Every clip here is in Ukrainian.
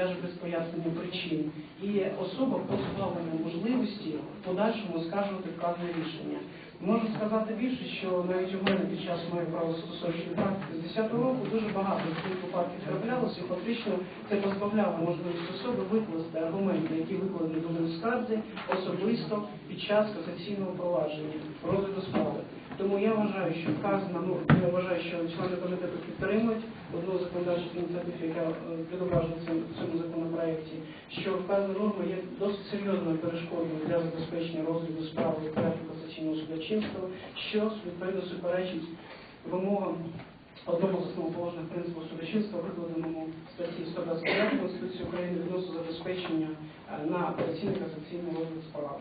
навіть без пояснення причин. І особа позбавлена можливості в подальшому оскаржувати вказане рішення. Можу сказати більше, що навіть у мене під час моєї правозастосовчої практики з 10 року дуже багато таких випадків траплялося, і фактично це позбавляло можливість особи викласти аргументи, які викладені були в скарзі, особисто під час касаційного провадження розгляду справи. Тому я вважаю, що вказана, ну я вважаю, що члени комітету підтримують одну з законодавчих ініціатив, яка е, відображена в цьому- цьому законопроекті, що вказана норма є досить серйозною перешкодою для забезпечення розгляду справи в порядку касаційного судочинства, що відповідно суперечить вимогам одного з основоположних принципів судочинства, викладеному статті 125 Конституції України відносно забезпечення е, на апеляційний касаційний розгляд справи.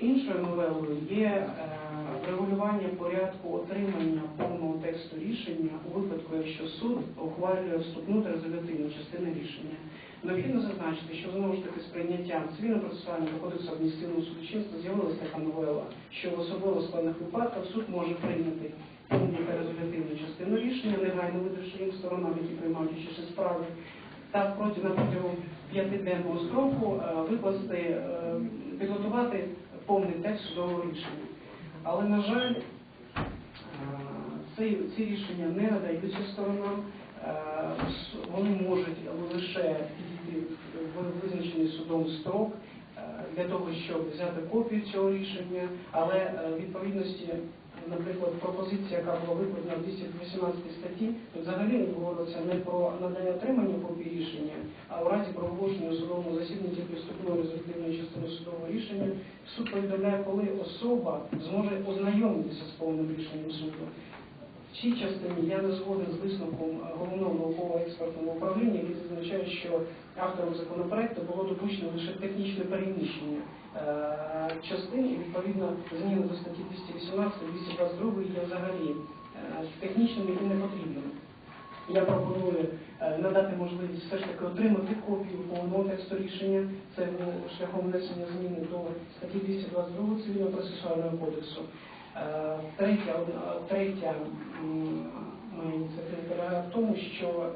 Іншою новелою є е, регулювання порядку отримання повного тексту рішення у випадку, якщо суд ухвалює вступну та резолютивну частину рішення. Необхідно зазначити, що знову ж таки з прийняттям цивільно-процесуального кодексу адміністративного судочинства з'явилася така новела, що в особливо складних випадках суд може прийняти повну та резолютивну частину рішення, негайно видавши їм сторонам, які приймають участь у та протягом п'ятиденного строку е, викласти, е, підготувати повний текст судового рішення. Але, на жаль, е, ці, рішення не надаються сторонам, е, вони можуть лише підійти в визначений судом строк е, для того, щоб взяти копію цього рішення, але відповідності, наприклад, пропозиція, яка була викладена в 218 статті, взагалі говориться не про надання отримання копії рішення, а у разі проголошення у судовому засіданні тільки вступної результативної частини судового рішення, суд повідомляє, коли особа зможе ознайомитися з повним рішенням суду. В цій частині я не згоден з висновком головного науково-експертного управління, який зазначає, що автором законопроекту було допущено лише технічне переміщення е, частин, і відповідно зміни до статті 218 222 є взагалі е, технічними і не потрібними. Я пропоную е, надати можливість все ж таки отримати копію повного тексту рішення. Це шляхом внесення зміни до статті 222 цивільного процесуального кодексу. Третя, третя моя ініціатива в тому, що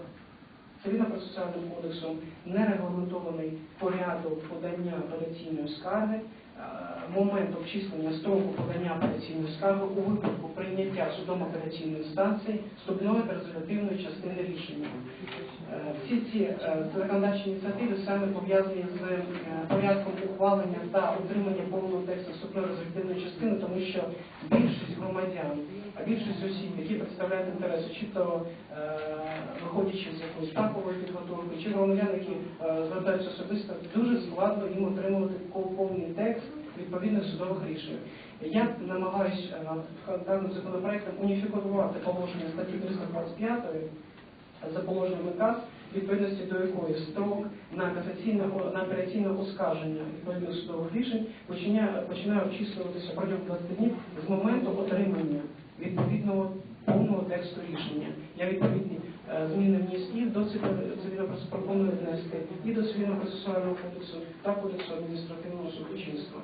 цивільно-процесуальним кодексом не регламентований порядок подання апеляційної скарги, момент обчислення строку подання апеляційної скарги у випадку прийняття судом апеляційної інстанції вступної та резолютивної частини рішення. Е, Всі ці е, законодавчі ініціативи саме пов'язані з е, порядком ухвалення та отримання повного тексту вступної резолютивної частини, тому що більшість громадян, а більшість осіб, які представляють інтереси, чи то е, виходячи з якоїсь такової підготовки, чи громадян, які е, звертаються особисто, дуже складно їм отримувати повний текст відповідних судових рішень. Я намагаюся даним законопроектом уніфікувати положення статті 325 за положеннями КАС, відповідності до якої строк на апеляційне оскарження відповідних судових рішень починає, починає обчислюватися протягом 20 днів з моменту отримання відповідного повного тексту рішення. Я відповідні е, зміни вніс і до цивільного пропоную внести, і до цивільного процесуального кодексу та кодексу адміністративного судочинства.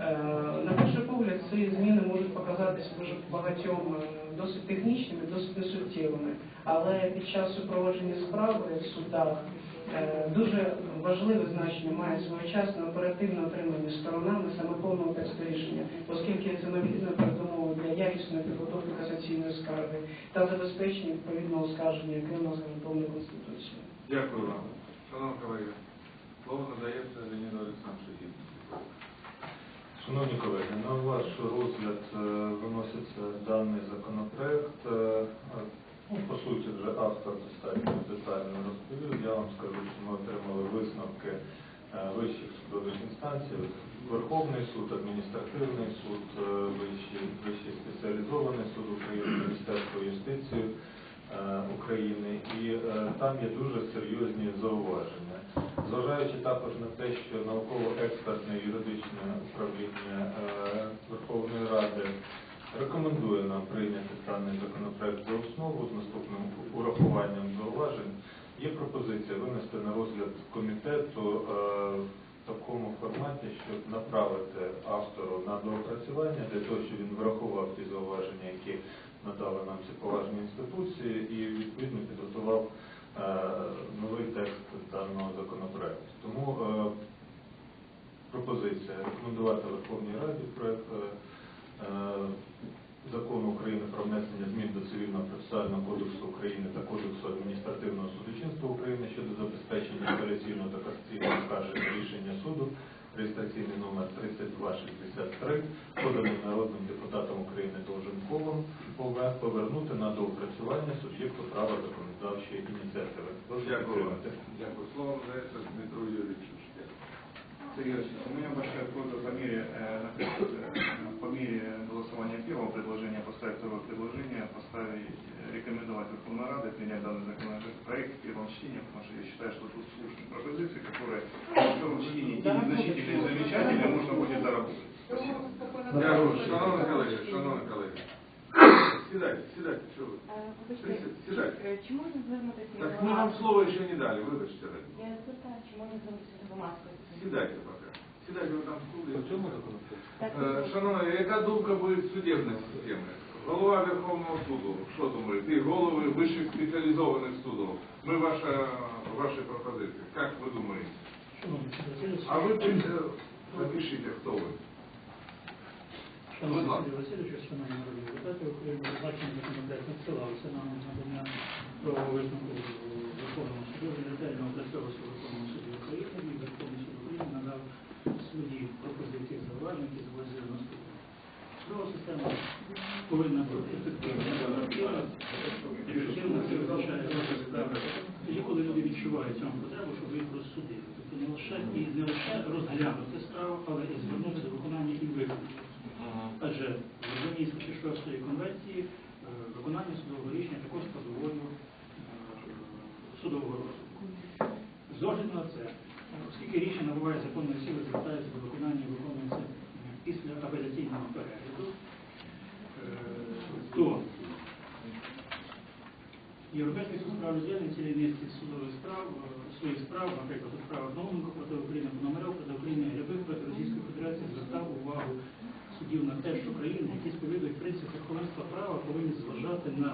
Е, На перший погляд, ці зміни можуть показатися дуже багатьом е, досить технічними, досить несуттєвими, але під час супроводження справи в судах е, дуже важливе значення має своєчасне оперативне отримання сторонами саме повного тексту рішення, оскільки це необхідна передумова для якісної підготовки касаційної скарги та забезпечення відповідного оскарження, яке у нас гарантовано Конституцією. Дякую вам. Шановні колеги, слово надається Леоніду Олександровичу. Шановні колеги, на ваш розгляд е, виноситься даний законопроект. Е, Ну, по суті, вже автор достатньо детально розповів. Я вам скажу, що ми отримали висновки е, вищих судових інстанцій, Верховний суд, адміністративний суд, е, Вищий, Вищий спеціалізований суд України, Міністерство юстиції е, України, і е, там є дуже серйозні зауваження. Зважаючи також на те, що науково-експертне юридичне управління Верховної Ради рекомендує нам прийняти даний законопроект за основу з наступним урахуванням зауважень, є пропозиція винести на розгляд комітету такому форматі, щоб направити автору на доопрацювання для того, щоб він врахував ті зауваження, які надали нам ці поважні інституції, і відповідно підготував е, новий текст даного законопроекту. Тому е, пропозиція рекомендувати Верховній Раді проект. Е, Закону України про внесення змін до цивільного процесуального кодексу України та Кодексу адміністративного судочинства України щодо забезпечення апеляційного та 3263, поданий народним депутатом України Долженковим, пове- повернути на доопрацювання суб'єкту права законодавчої ініціативи. Прошу Дякую. підтримати. Дякую. Слово надається Дмитру Юрьевичу Шпеку. Сергей Васильевич, у меня большая просьба по мере, э, например, э, по мере голосования первого предложения поставить второе предложение, поставить, э, рекомендовать Верховной Раде принять данный законопроект в первом чтении, потому что я считаю, что тут слушные пропозиции, которые в первом чтении и незначительные и замечательные можно будет доработать. Спасибо. Дякую. Шановні колеги, шановні колеги. Сідайте, сідайте, що ви? Е, Вибачте, Сідайте, Сідайте. е, чи можна звернутися Так до ми вам громадськості? слово ще не дали, вибачте. раді. Я звертаю, чи можна звернутися до громадськості? Сідайте поки. Сідайте ви там в стулі. Так, Е, Шановні, яка думка буде з судебної системи? Голова Верховного суду, що думаєте? І голови вищих спеціалізованих судів. Ми ваша, ваші пропозиції. Як ви думаєте? А ви е, напишіть, хто ви. шановний. Сергій Васильович, шановні народні депутати України, надсилався нам надання правового висновку Верховному суду, ретельно опрацьовувався в Верховному суді України, і Верховний суд України надав свої пропозиції зауваження, які звозили наступне. Судова система повинна бути ефективною, ефективно це справи. Тоді, коли люди відчувають цьому потребу, щоб їх розсудили. Тобто не лише і не лише розглянути справу, але і звернути до виконання і виконати. Адже в розумінні 6 конвенції е, виконання судового рішення також складовою е, судового розсудку. З огляду на це, оскільки рішення набуває законної сили, звертається до виконання і виконується після апеляційного перегляду, е, то Європейський суд прав людини цілі низки судових справ, своїх справ, наприклад, у справах Науменко проти України, Пономарьов проти України, Рябих проти Російської Федерації звертав увагу судів на те, що країни, які сповідують принцип верховенства права, повинні зважати на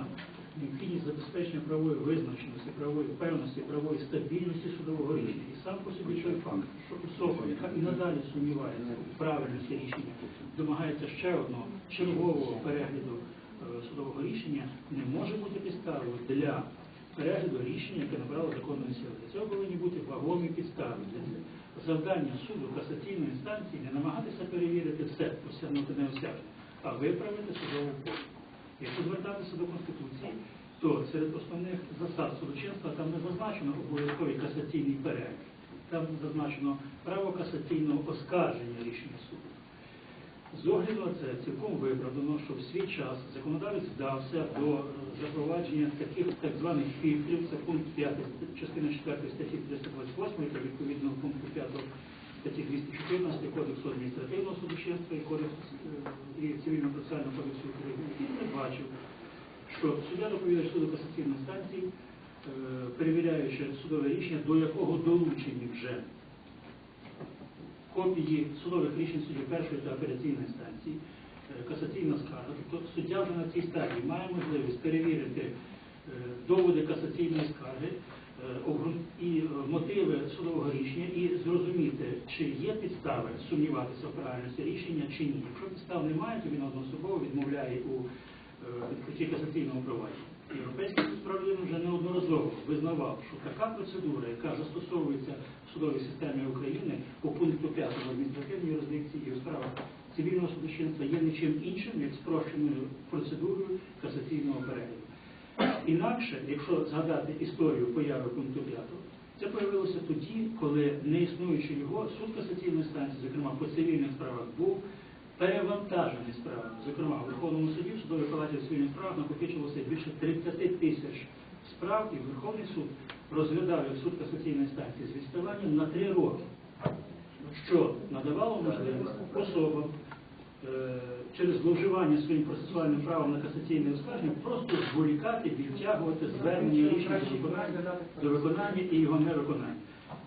необхідність забезпечення правової визначеності, правової певності, правової стабільності судового рішення. І сам по собі той факт, що особа, яка і надалі сумнівається у правильності рішення, домагається ще одного чергового перегляду судового рішення, не може бути підставою для перегляду рішення, яке набрало законної сили. Для цього повинні бути вагомі підстави. Завдання суду касаційної інстанції не намагатися перевірити все, осягнути неосяжне, а виправити судову форму. Якщо звертатися до Конституції, то серед основних засад судочинства там не зазначено обов'язковий касаційний перегляд. Там зазначено право касаційного оскарження рішення суду. З огляду на це цілком виправдано, що в свій час законодавець вдався до е, запровадження таких так званих фільтрів, це пункт 5 частина 4 статті 328 та відповідного пункту 5 статті 214 Кодексу адміністративного судочинства і Кодексу е, і Цивільного процесуального кодексу України, який передбачив, що суддя доповідач суду касаційної станції, е, перевіряючи судове рішення, до якого долучені вже копії судових рішень суддів першої та апеляційної інстанції, е, касаційна скарга. Тобто суддя вже на цій стадії має можливість перевірити е, доводи касаційної скарги е, і мотиви судового рішення і зрозуміти, чи є підстави сумніватися в правильності рішення чи ні. Якщо підстав немає, то він одноособово відмовляє у відкритті касаційного провадження. Європейський суд неодноразово визнавав, що така процедура, яка застосовується в судовій системі України по пункту 5 адміністративній юрисдикції і у справах цивільного судочинства є нічим іншим, як спрощеною процедурою касаційного перегляду. Інакше, якщо згадати історію появи пункту 5, це появилося тоді, коли, не існуючи його, суд касаційної станції, зокрема по цивільних справах, був перевантажений справами. Зокрема, в Верховному суді, в судовій палаті в цивільних справах накопичувалося більше 30 тисяч справ, і Верховний суд розглядав як суд касаційної станції з відставанням на три роки, що надавало можливість особам е, через зловживання своїм процесуальним правом на касаційне оскарження просто зволікати, відтягувати звернення рішення до виконання, до виконання і його невиконання.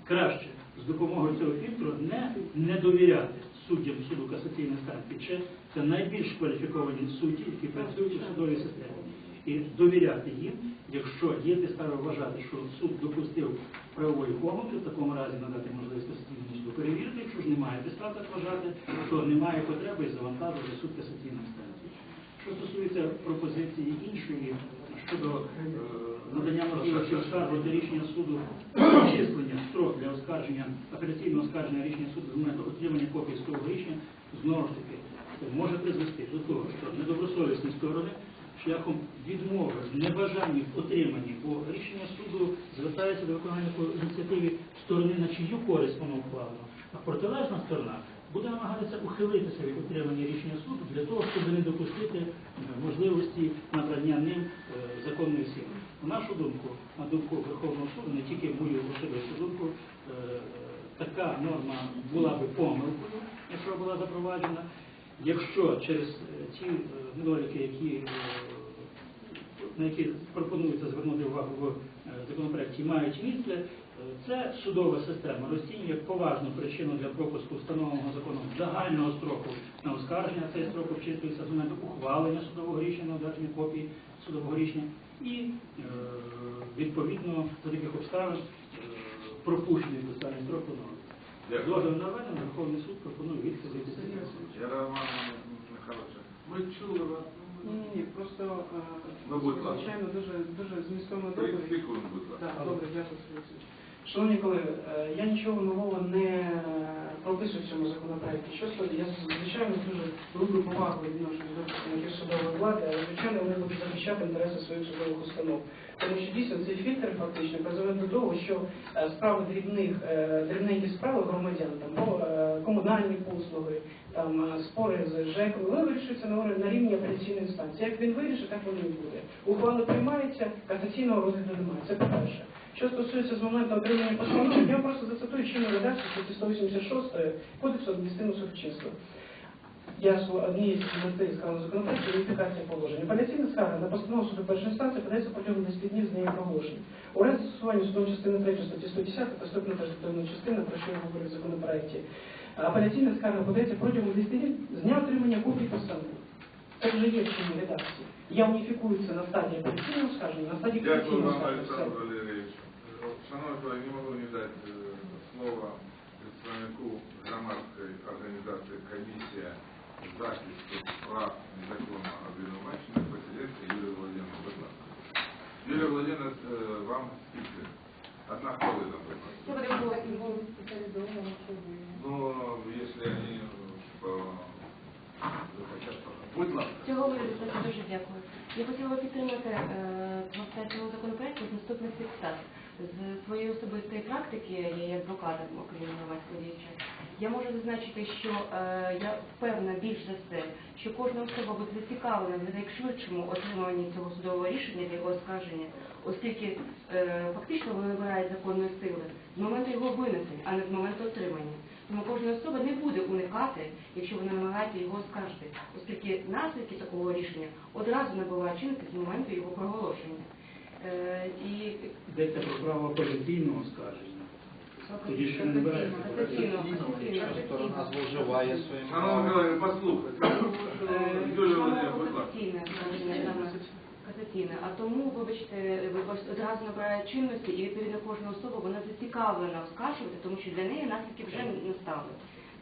Краще з допомогою цього фільтру не, не довіряти суддям суду касаційної станції, чи це найбільш кваліфіковані судді, які працюють у судовій системі, і довіряти їм, якщо є підстави вважати, що суд допустив правової помилки, в такому разі надати можливість касаційному перевірити, якщо ж немає підстав так вважати, то немає потреби і завантажувати суд касаційної станції. Що стосується пропозиції іншої щодо е, надання можливості оскаржувати рішення суду, числення строк для оскарження, апеляційного оскарження рішення суду з моменту отримання копії судового рішення, знову ж таки, може призвести до того, що недобросовісні сторони шляхом відмови в небажанні в бо рішення суду звертається до виконання по ініціативі сторони, на чию користь воно ухвалено, а протилежна сторона буде намагатися ухилитися від отримання рішення суду для того, щоб не допустити е, можливості набрання ним е, законної сили. На нашу думку, на думку Верховного суду, не тільки мою особисту думку, е, така норма була би помилкою, якщо була запроваджена. Якщо через ті недоліки, які, на які пропонується звернути увагу в е, законопроекті, мають місце, е, це судова система розцінює як поважну причину для пропуску встановленого законом загального строку на оскарження. Цей строк обчислюється з моменту ухвалення судового рішення, одержання копії судового рішення і е, відповідно за таких обставин е, пропущений достатній строк поновлення. З огляду на Верховний суд пропонує відхилити цей закон. Я Роман Михайлович, ми чули вас. Ні, ні, ні, просто е, Ну, будь ласка. звичайно дуже дуже змістовно 30 доповідь. секунд, будь ласка. Так, добре, дякую, Сергій. Шановні колеги, е, я нічого нового не прописую в цьому законопроекті. Що сказати, я звичайно дуже люблю повагу відносно до представників судової влади, але звичайно вони будуть захищати інтереси своїх судових установ. Тому що дійсно цей фільтр фактично призведе до того, що е, справи дрібних, е, дрібненькі справи громадян, там е, комунальні послуги, там е, спори з ЖЕК, вони вирішуються на, рівні апеляційної інстанції. Як він вирішить, так воно і буде. Ухвала приймається, касаційного розгляду немає. Це по-перше. Що стосується з моменту отримання постанови, я просто зацитую чинну редакцію статті 186 Кодексу адміністративного судочинства. Я однієї з статей сказав законопроекту уніфікація положень. Апеляційна скарга на постанову суду першої інстанції подається протягом 10 днів з неї проголошення. У разі застосування судом частини 3 статті 110 та 115 частина, про що я говорю в законопроекті, апеляційна скарга подається протягом 10 днів з дня отримання копії постанови. Це вже є в чинній редакції. Я уніфікується на стадії апеляційного скарження, на стадії Дякую апеляційного вам, скарження. Шановні колеги, не можу не дати е, слово представнику громадської організації «Комісія захисту прав незаконно обвинувачених Василенко Юрія Володимировна. Будь ласка. Юрія Володимировна, е, вам спікер. Одна хвилина, будь ласка. Що. Ну, если они по- захотят, пожалуйста. Будь ласка. Цього вирішити дуже дякую. Я хотіла підтримати е, трансляцію законопроекту з наступних підстав. З своєї особистої практики, я є адвокатом, окрім громадського діяча, я можу зазначити, що е, я впевнена більш за все, що кожна особа буде зацікавлена в найшвидшому отриманні цього судового рішення для його оскарження, оскільки е, фактично воно набирає законної сили з моменту його винесення, а не з моменту отримання. Тому кожна особа не буде уникати, якщо вона намагається його оскаржити, оскільки наслідки такого рішення одразу набувають чинності з моменту його проголошення. Е, і Йдеться про право апеляційного оскарження. Тоді ще не касаційно, Сторона зловживає своїм Шановні правом. колеги, послухайте. Е, ласка. касаційне. А тому, вибачте, ви- одразу набирає чинності, і відповідно кожна особа вона зацікавлена оскаржувати, тому що для неї наслідки вже настали.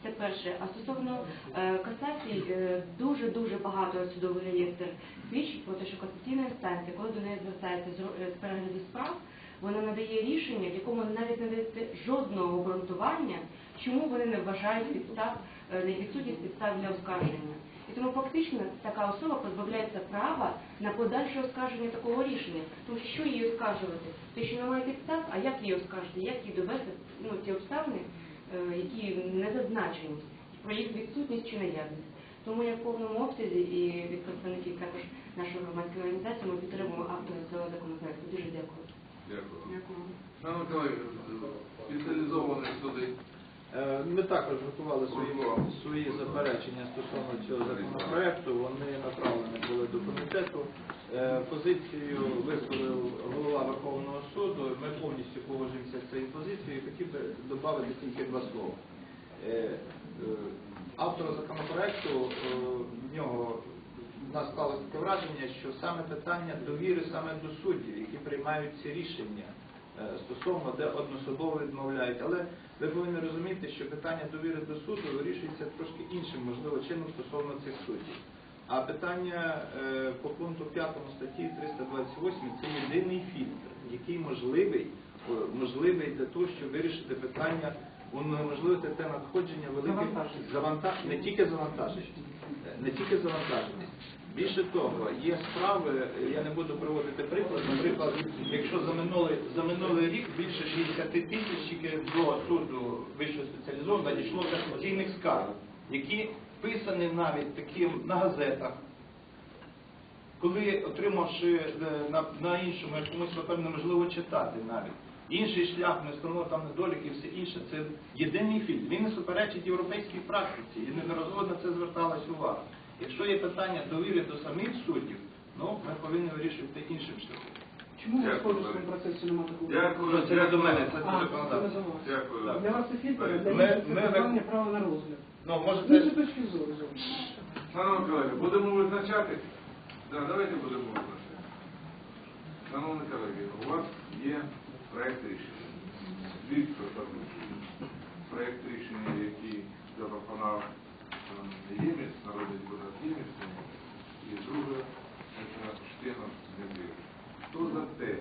Це перше. А стосовно е, касацій, е, дуже-дуже багато судовий реєстр свідчить про те, що касаційна інстанція, коли до неї звертається з е, з перегляду справ, вона надає рішення, в якому навіть не дається жодного обґрунтування, чому вони не вважають підстав, е, не відсутність підстав для оскарження. І тому фактично така особа позбавляється права на подальше оскарження такого рішення. Тому що що її оскаржувати? Те, що немає підстав, а як її оскаржити, як її довести ну, ті обставини, які не зазначені, про їх відсутність чи наявність. Тому я в повному обсязі і від представників також нашої громадської організації ми підтримуємо автора цього законопроекту. Дуже дякую. Дякую. Дякую. Шановні колеги, спеціалізовані суди. Е, Ми також готували свої, свої заперечення стосовно цього законопроекту. Вони направлені були до комітету. Е, Позицію висловив голова Верховного суду. Ми повністю погоджуємося з цією позицією і хотів би додати тільки два слова. Е, Автора законопроекту в нього в нас склалося таке враження, що саме питання довіри саме до суддів, які приймають ці рішення стосовно, де одноособово відмовляють. Але ви повинні розуміти, що питання довіри до суду вирішується трошки іншим, можливо, чином стосовно цих суддів. А питання е, по пункту 5 статті 328 це єдиний фільтр, який можливий, е, можливий для того, щоб вирішити питання, унеможливити те надходження великих Завантаження. завантаж, не тільки завантаження, е, не тільки завантаження. Більше того, є справи, я не буду приводити приклад, наприклад, якщо за минулий, за минулий рік більше 60 тисяч до суду вищого спеціалізованого надійшло касаційних скарг, які вписані навіть таким на газетах, коли отримавши е, на, на іншому якомусь папері неможливо читати навіть. Інший шлях, не встановлено там недоліки і все інше. Це єдиний фільтр. Він не суперечить європейській практиці. І неодноразово на це зверталась увага. Якщо є питання довіри до самих суддів, ну ми повинні вирішувати іншим шляхом. Чому в Валерій. процесі немає такого? Дякую. Ну, це не до мене, це А, до це не за вас. Дякую. Для вас це фільтр, а для Ми- них це ми- питання права на розгляд. Ну, може З іншої точки зору зовсім. Шановні колеги, будемо визначати? Да, давайте будемо визначати. Шановні колеги, у вас є проект рішення. Дві пропозиції. Проект рішення, який запропонував Ємець, народний депутат Ємець, і це Штенов Дмитрий. Хто за те,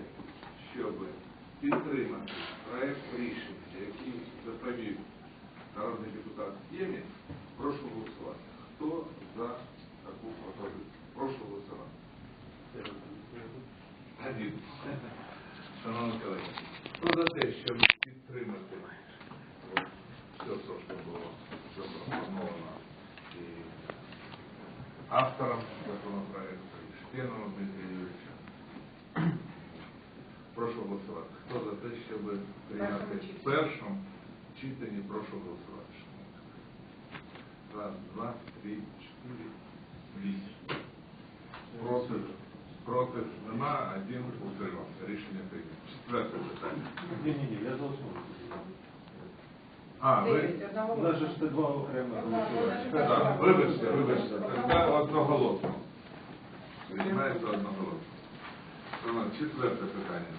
щоб підтримати проект рішення, який доповів народний депутат Ємець, прошу голосувати. Хто за таку пропозицію? Прошу голосувати. Один. Шановні колеги, хто за те, щоб підтримати от, все, те, що було запропоновано і автором законопроекту, і Штеновим Дмитрієм Юрійовичем. Прошу голосувати. Хто за те, щоб прийняти в першому читанні, прошу голосувати. Раз, два, три, чотири, вісім. Проти, проти нема, один утримався. Рішення прийнято. Четверте питання. Ні, ні, ні, я за основу. А, ви? У нас же ж це два окремих голосування. Так, вибачте, вибачте. Це одноголосно. Приймається одноголосно. Четверте питання.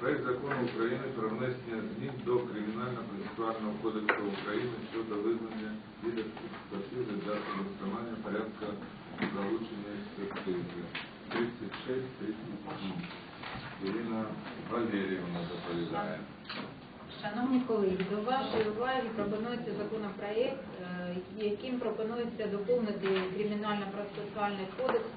Проект закону України про внесення змін до Кримінально-процесуального кодексу України щодо визнання відомчих спасибі для виконання порядку залучення експертизи. 36-37. Ірина Валеріївна доповідає. Шановні колеги, до вашої уваги пропонується законопроект, е, яким пропонується доповнити кримінально-процесуальний кодекс